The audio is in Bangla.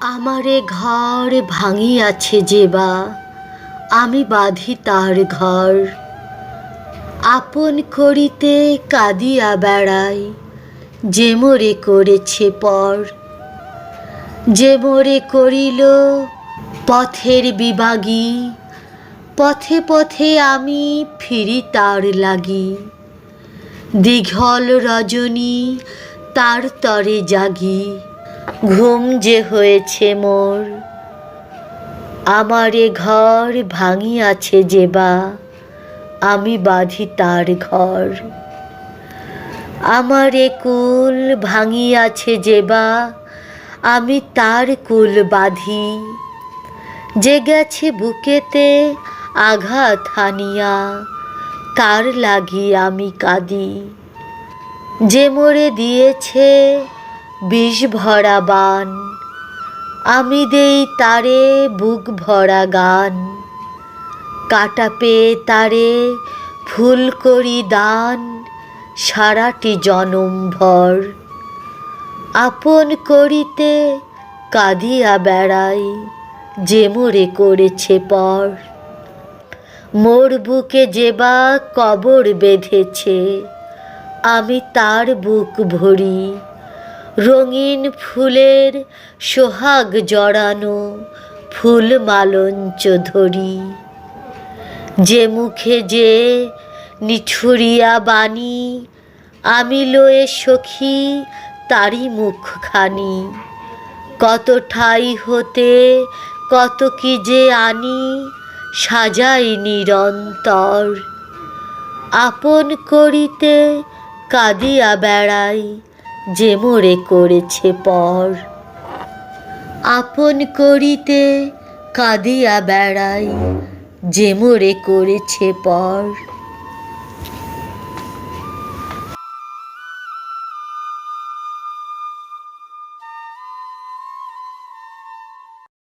আমারে ঘর ভাঙিয়াছে যে বা, আমি বাঁধি তার ঘর। আপন করিতে কাঁদিয়া বেড়াই, যে মোরে করেছে পর। যে মোরে করিল পথের বিভাগী, পথে পথে আমি ফিরি তার লাগি। দীঘল রজনী তার তরে জাগি। ঘুম যে হয়েছে মোর, আমারে ঘর ভাঙিয়াছে যে বা, আমি বাঁধি তার ঘর। আমারে কুল ভাঙিয়াছে যে বা, আমি তার কুল বাঁধি। যে গেছে বুকেতে আঘাত হানিয়া, তার লাগি আমি কাঁদি। যে মোরে দিয়েছে বিষ ভরা বান আমি দেই তারে বুক ভরা গান। কাটা পেয়ে তারে ফুল করি দান। সারাটি জনম ভর। আপন করিতে কাঁদিয়া বেড়াই, যে মোরে করেছে পর। মোর বুকে যে বা কবর বেঁধেছে, আমি তার বুক ভরি। রঙিন ফুলের সোহাগ জড়ানো ফুল মালঞ্চ ধরি। যে মুখে যে নিঠুরিয়া বাণী আমি লয়ে সখী, তারই মুখখানি। কত ঠাই হতে কত কি যে আনি, সাজাই নিরন্তর। আপন করিতে কাঁদিয়া বেড়াই যে মোরে করেছে পর। আপন করিতে কাঁদিয়া বেড়াই যে মোরে করেছে পর।